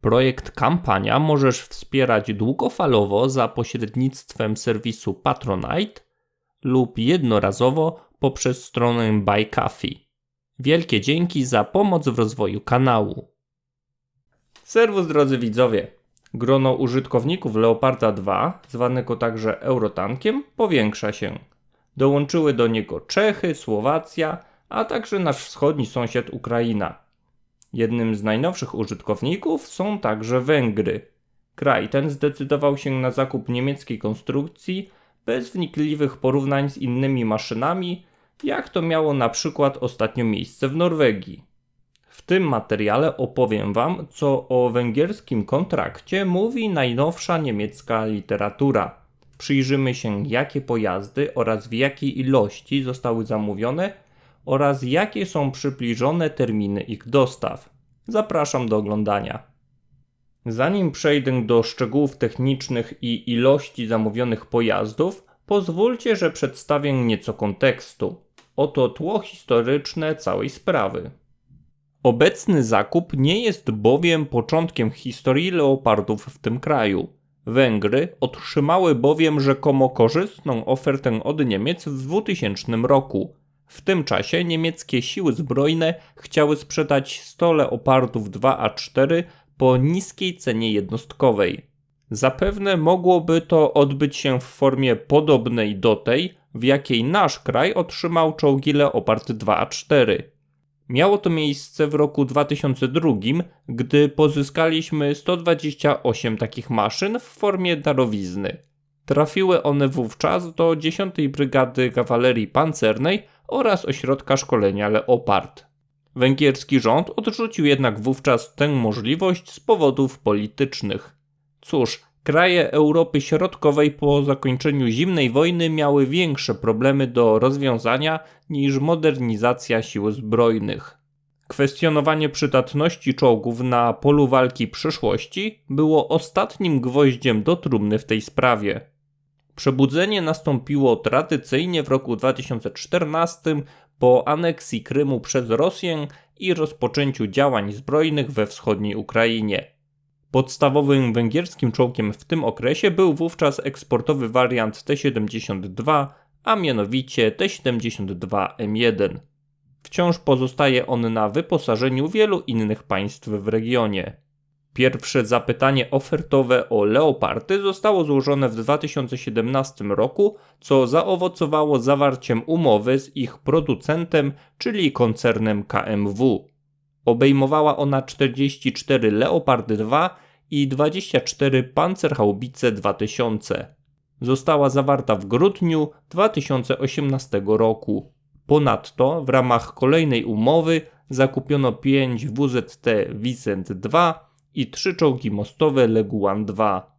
Projekt Kampania możesz wspierać długofalowo za pośrednictwem serwisu Patronite lub jednorazowo poprzez stronę Buy Coffee. Wielkie dzięki za pomoc w rozwoju kanału. Serwus drodzy widzowie. Grono użytkowników Leoparda 2, zwanego także Eurotankiem, powiększa się. Dołączyły do niego Czechy, Słowacja, a także nasz wschodni sąsiad Ukraina. Jednym z najnowszych użytkowników są także Węgry. Kraj ten zdecydował się na zakup niemieckiej konstrukcji bez wnikliwych porównań z innymi maszynami, jak to miało na przykład ostatnio miejsce w Norwegii. W tym materiale opowiem Wam, co o węgierskim kontrakcie mówi najnowsza niemiecka literatura. Przyjrzymy się, jakie pojazdy oraz w jakiej ilości zostały zamówione oraz jakie są przybliżone terminy ich dostaw. Zapraszam do oglądania. Zanim przejdę do szczegółów technicznych i ilości zamówionych pojazdów, pozwólcie, że przedstawię nieco kontekstu. Oto tło historyczne całej sprawy. Obecny zakup nie jest bowiem początkiem historii leopardów w tym kraju. Węgry otrzymały bowiem rzekomo korzystną ofertę od Niemiec w 2000 roku. W tym czasie niemieckie siły zbrojne chciały sprzedać 100 leopardów 2A4 po niskiej cenie jednostkowej. Zapewne mogłoby to odbyć się w formie podobnej do tej, w jakiej nasz kraj otrzymał czołgi Leopard 2A4. Miało to miejsce w roku 2002, gdy pozyskaliśmy 128 takich maszyn w formie darowizny. Trafiły one wówczas do 10 Brygady Kawalerii Pancernej oraz ośrodka szkolenia Leopard. Węgierski rząd odrzucił jednak wówczas tę możliwość z powodów politycznych. Cóż, kraje Europy Środkowej po zakończeniu zimnej wojny miały większe problemy do rozwiązania niż modernizacja sił zbrojnych. Kwestionowanie przydatności czołgów na polu walki przyszłości było ostatnim gwoździem do trumny w tej sprawie. Przebudzenie nastąpiło tradycyjnie w roku 2014 po aneksji Krymu przez Rosję i rozpoczęciu działań zbrojnych we wschodniej Ukrainie. Podstawowym węgierskim czołgiem w tym okresie był wówczas eksportowy wariant T-72, a mianowicie T-72M1. Wciąż pozostaje on na wyposażeniu wielu innych państw w regionie. Pierwsze zapytanie ofertowe o Leopardy zostało złożone w 2017 roku, co zaowocowało zawarciem umowy z ich producentem, czyli koncernem KMW. Obejmowała ona 44 Leopardy 2 i 24 Panzerhaubice 2000. Została zawarta w grudniu 2018 roku. Ponadto w ramach kolejnej umowy zakupiono 5 WZT Vicent 2 i 3 czołgi mostowe Leguan 2.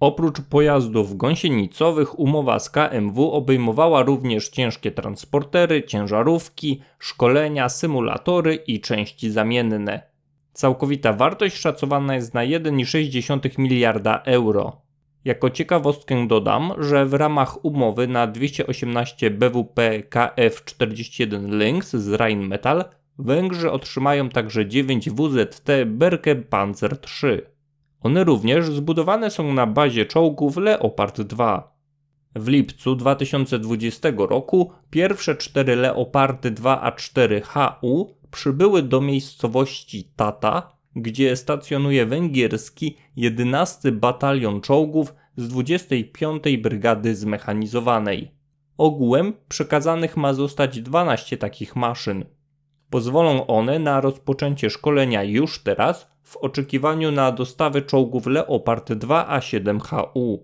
Oprócz pojazdów gąsienicowych umowa z KMW obejmowała również ciężkie transportery, ciężarówki, szkolenia, symulatory i części zamienne. Całkowita wartość szacowana jest na 1,6 miliarda euro. Jako ciekawostkę dodam, że w ramach umowy na 218 BWP KF-41 Lynx z Rheinmetall Węgrzy otrzymają także 9 WZT Berke Panzer III. One również zbudowane są na bazie czołgów Leopard 2. W lipcu 2020 roku pierwsze cztery Leopardy 2A4HU przybyły do miejscowości Tata, gdzie stacjonuje węgierski 11 Batalion Czołgów z 25 Brygady Zmechanizowanej. Ogółem przekazanych ma zostać 12 takich maszyn. Pozwolą one na rozpoczęcie szkolenia już teraz w oczekiwaniu na dostawę czołgów Leopard 2A7HU.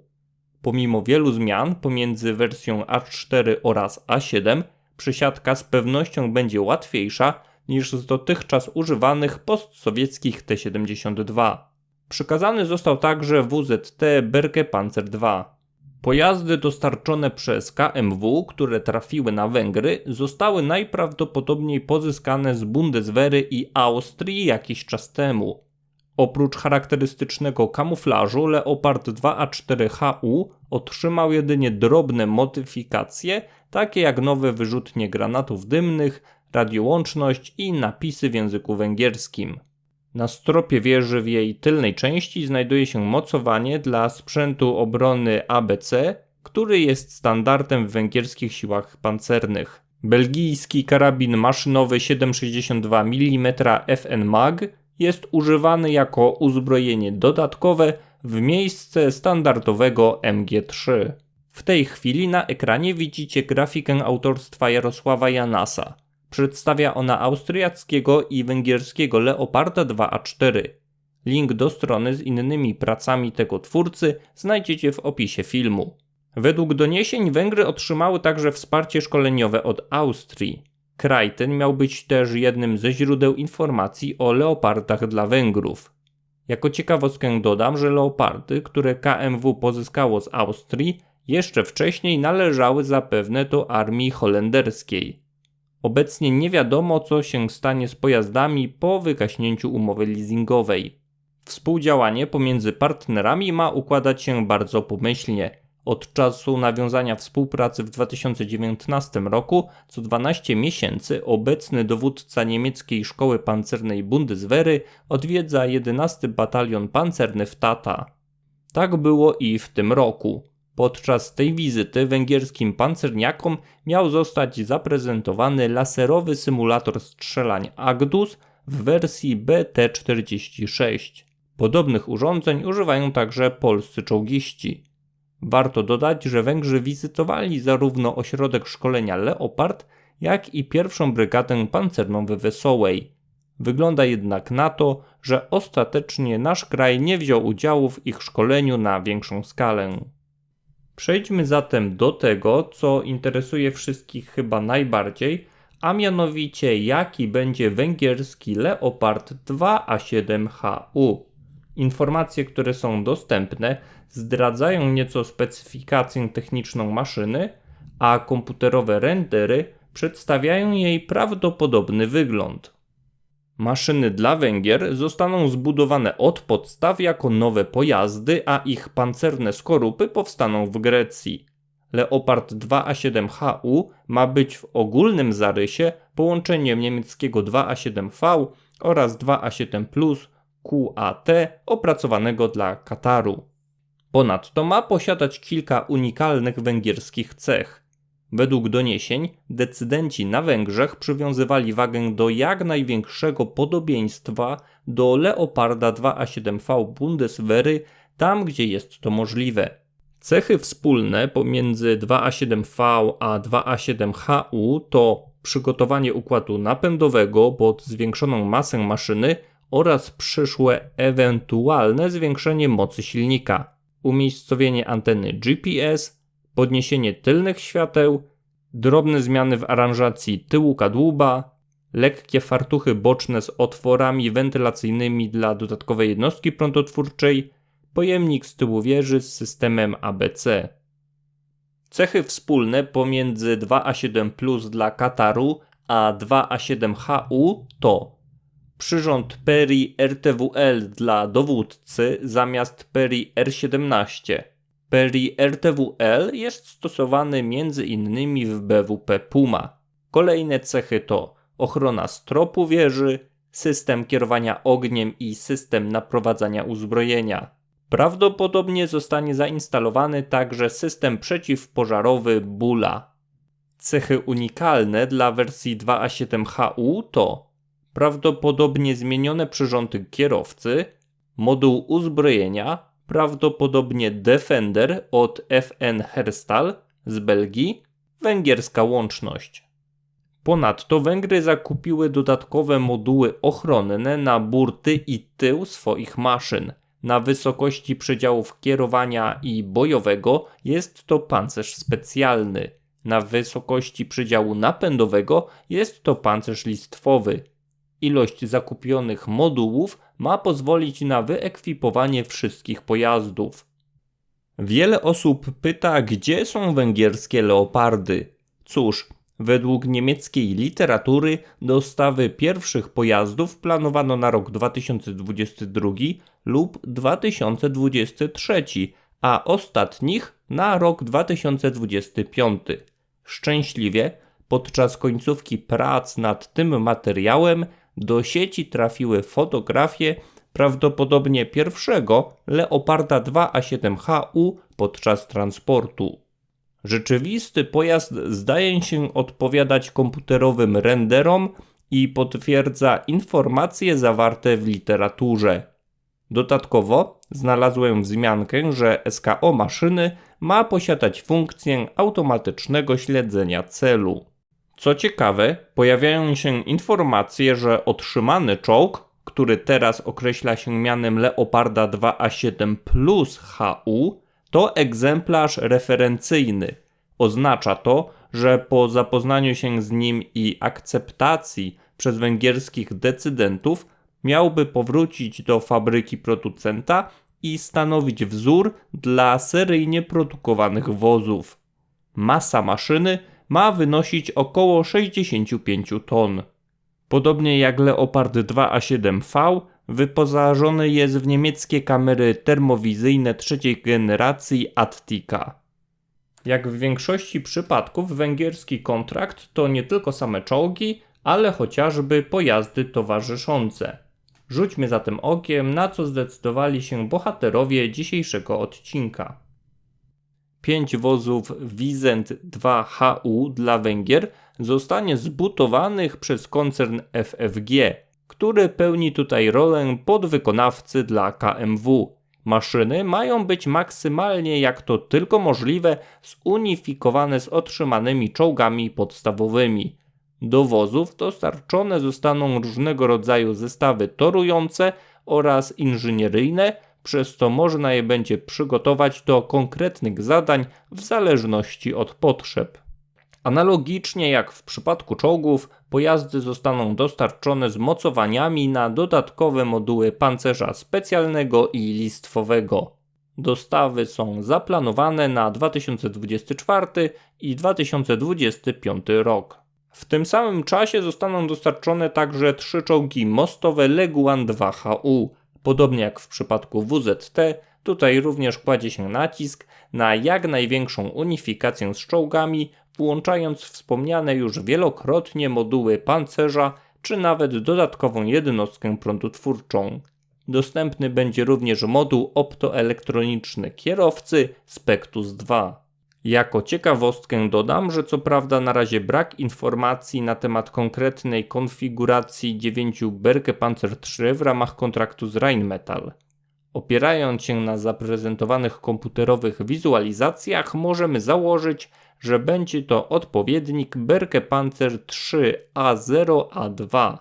Pomimo wielu zmian pomiędzy wersją A4 oraz A7, przysiadka z pewnością będzie łatwiejsza niż z dotychczas używanych postsowieckich T-72. Przykazany został także WZT Berke Panzer II. Pojazdy dostarczone przez KMW, które trafiły na Węgry, zostały najprawdopodobniej pozyskane z Bundeswehry i Austrii jakiś czas temu. Oprócz charakterystycznego kamuflażu, Leopard 2A4HU otrzymał jedynie drobne modyfikacje, takie jak nowe wyrzutnie granatów dymnych, radiołączność i napisy w języku węgierskim. Na stropie wieży w jej tylnej części znajduje się mocowanie dla sprzętu obrony ABC, który jest standardem w węgierskich siłach pancernych. Belgijski karabin maszynowy 7,62 mm FN MAG jest używany jako uzbrojenie dodatkowe w miejsce standardowego MG3. W tej chwili na ekranie widzicie grafikę autorstwa Jarosława Janasa. Przedstawia ona austriackiego i węgierskiego Leoparda 2A4. Link do strony z innymi pracami tego twórcy znajdziecie w opisie filmu. Według doniesień Węgry otrzymały także wsparcie szkoleniowe od Austrii. Kraj ten miał być też jednym ze źródeł informacji o leopardach dla Węgrów. Jako ciekawostkę dodam, że leopardy, które KMW pozyskało z Austrii, jeszcze wcześniej należały zapewne do armii holenderskiej. Obecnie nie wiadomo, co się stanie z pojazdami po wygaśnięciu umowy leasingowej. Współdziałanie pomiędzy partnerami ma układać się bardzo pomyślnie. Od czasu nawiązania współpracy w 2019 roku, co 12 miesięcy, obecny dowódca niemieckiej szkoły pancernej Bundeswehry odwiedza 11 batalion pancerny w Tata. Tak było i w tym roku. Podczas tej wizyty węgierskim pancerniakom miał zostać zaprezentowany laserowy symulator strzelań Agdus w wersji BT-46. Podobnych urządzeń używają także polscy czołgiści. Warto dodać, że Węgrzy wizytowali zarówno ośrodek szkolenia Leopard, jak i pierwszą brygadę pancerną we Wesołej. Wygląda jednak na to, że ostatecznie nasz kraj nie wziął udziału w ich szkoleniu na większą skalę. Przejdźmy zatem do tego, co interesuje wszystkich chyba najbardziej, a mianowicie jaki będzie węgierski Leopard 2A7HU. Informacje, które są dostępne, zdradzają nieco specyfikację techniczną maszyny, a komputerowe rendery przedstawiają jej prawdopodobny wygląd. Maszyny dla Węgier zostaną zbudowane od podstaw jako nowe pojazdy, a ich pancerne skorupy powstaną w Grecji. Leopard 2A7HU ma być w ogólnym zarysie połączeniem niemieckiego 2A7V oraz 2A7 Plus QAT opracowanego dla Kataru. Ponadto ma posiadać kilka unikalnych węgierskich cech. Według doniesień decydenci na Węgrzech przywiązywali wagę do jak największego podobieństwa do Leoparda 2A7V Bundeswehry tam, gdzie jest to możliwe. Cechy wspólne pomiędzy 2A7V a 2A7HU to przygotowanie układu napędowego pod zwiększoną masę maszyny oraz przyszłe ewentualne zwiększenie mocy silnika, umiejscowienie anteny GPS, podniesienie tylnych świateł, drobne zmiany w aranżacji tyłu kadłuba, lekkie fartuchy boczne z otworami wentylacyjnymi dla dodatkowej jednostki prądotwórczej, pojemnik z tyłu wieży z systemem ABC. Cechy wspólne pomiędzy 2A7 Plus dla Kataru a 2A7HU to przyrząd Peri RTWL dla dowódcy zamiast Peri R17. Peri RTWL jest stosowany m.in. w BWP Puma. Kolejne cechy to ochrona stropu wieży, system kierowania ogniem i system naprowadzania uzbrojenia. Prawdopodobnie zostanie zainstalowany także system przeciwpożarowy Bula. Cechy unikalne dla wersji 2A7HU to prawdopodobnie zmienione przyrządy kierowcy, moduł uzbrojenia, prawdopodobnie Defender od FN Herstal z Belgii, węgierska łączność. Ponadto Węgry zakupiły dodatkowe moduły ochronne na burty i tył swoich maszyn. Na wysokości przedziałów kierowania i bojowego jest to pancerz specjalny. Na wysokości przedziału napędowego jest to pancerz listwowy. Ilość zakupionych modułów ma pozwolić na wyekwipowanie wszystkich pojazdów. Wiele osób pyta, gdzie są węgierskie leopardy. Cóż, według niemieckiej literatury dostawy pierwszych pojazdów planowano na rok 2022 lub 2023, a ostatnich na rok 2025. Szczęśliwie podczas końcówki prac nad tym materiałem do sieci trafiły fotografie prawdopodobnie pierwszego Leoparda 2A7HU podczas transportu. Rzeczywisty pojazd zdaje się odpowiadać komputerowym renderom i potwierdza informacje zawarte w literaturze. Dodatkowo znalazłem wzmiankę, że SKO maszyny ma posiadać funkcję automatycznego śledzenia celu. Co ciekawe, pojawiają się informacje, że otrzymany czołg, który teraz określa się mianem Leoparda 2A7 Plus HU, to egzemplarz referencyjny. Oznacza to, że po zapoznaniu się z nim i akceptacji przez węgierskich decydentów miałby powrócić do fabryki producenta i stanowić wzór dla seryjnie produkowanych wozów. Masa maszyny ma wynosić około 65 ton. Podobnie jak Leopard 2A7V, wyposażony jest w niemieckie kamery termowizyjne trzeciej generacji Attica. Jak w większości przypadków węgierski kontrakt to nie tylko same czołgi, ale chociażby pojazdy towarzyszące. Rzućmy zatem okiem, na co zdecydowali się bohaterowie dzisiejszego odcinka. Pięć wozów Wizent 2HU dla Węgier zostanie zbutowanych przez koncern FFG, który pełni tutaj rolę podwykonawcy dla KMW. Maszyny mają być maksymalnie jak to tylko możliwe zunifikowane z otrzymanymi czołgami podstawowymi. Do wozów dostarczone zostaną różnego rodzaju zestawy torujące oraz inżynieryjne, przez co można je będzie przygotować do konkretnych zadań w zależności od potrzeb. Analogicznie jak w przypadku czołgów, pojazdy zostaną dostarczone z mocowaniami na dodatkowe moduły pancerza specjalnego i listwowego. Dostawy są zaplanowane na 2024 i 2025 rok. W tym samym czasie zostaną dostarczone także trzy czołgi mostowe Leguan 2HU. Podobnie jak w przypadku WZT, tutaj również kładzie się nacisk na jak największą unifikację z czołgami, włączając wspomniane już wielokrotnie moduły pancerza czy nawet dodatkową jednostkę prądotwórczą. Dostępny będzie również moduł optoelektroniczny kierowcy Spectus 2. Jako ciekawostkę dodam, że co prawda na razie brak informacji na temat konkretnej konfiguracji 9 Berke Panzer III w ramach kontraktu z Rheinmetall. Opierając się na zaprezentowanych komputerowych wizualizacjach, możemy założyć, że będzie to odpowiednik Berke Panzer III A0A2.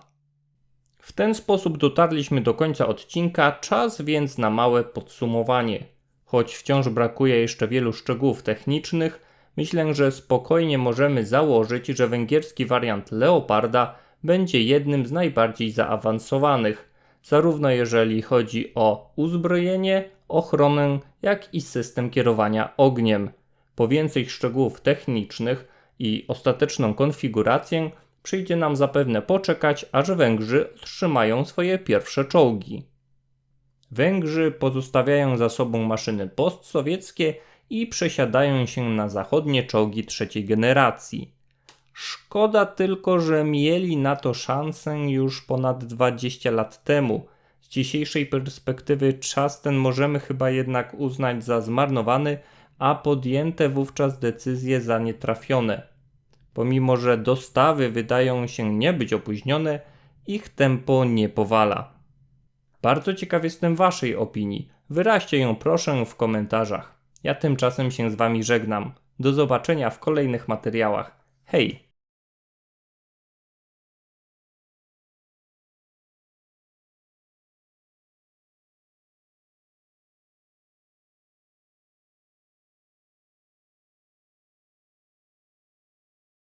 W ten sposób dotarliśmy do końca odcinka, czas więc na małe podsumowanie. Choć wciąż brakuje jeszcze wielu szczegółów technicznych, myślę, że spokojnie możemy założyć, że węgierski wariant Leoparda będzie jednym z najbardziej zaawansowanych, zarówno jeżeli chodzi o uzbrojenie, ochronę, jak i system kierowania ogniem. Po więcej szczegółów technicznych i ostateczną konfigurację przyjdzie nam zapewne poczekać, aż Węgrzy otrzymają swoje pierwsze czołgi. Węgrzy pozostawiają za sobą maszyny postsowieckie i przesiadają się na zachodnie czołgi trzeciej generacji. Szkoda tylko, że mieli na to szansę już ponad 20 lat temu. Z dzisiejszej perspektywy czas ten możemy chyba jednak uznać za zmarnowany, a podjęte wówczas decyzje za nietrafione. Pomimo, że dostawy wydają się nie być opóźnione, ich tempo nie powala. Bardzo ciekaw jestem Waszej opinii. Wyraźcie ją proszę w komentarzach. Ja tymczasem się z Wami żegnam. Do zobaczenia w kolejnych materiałach. Hej!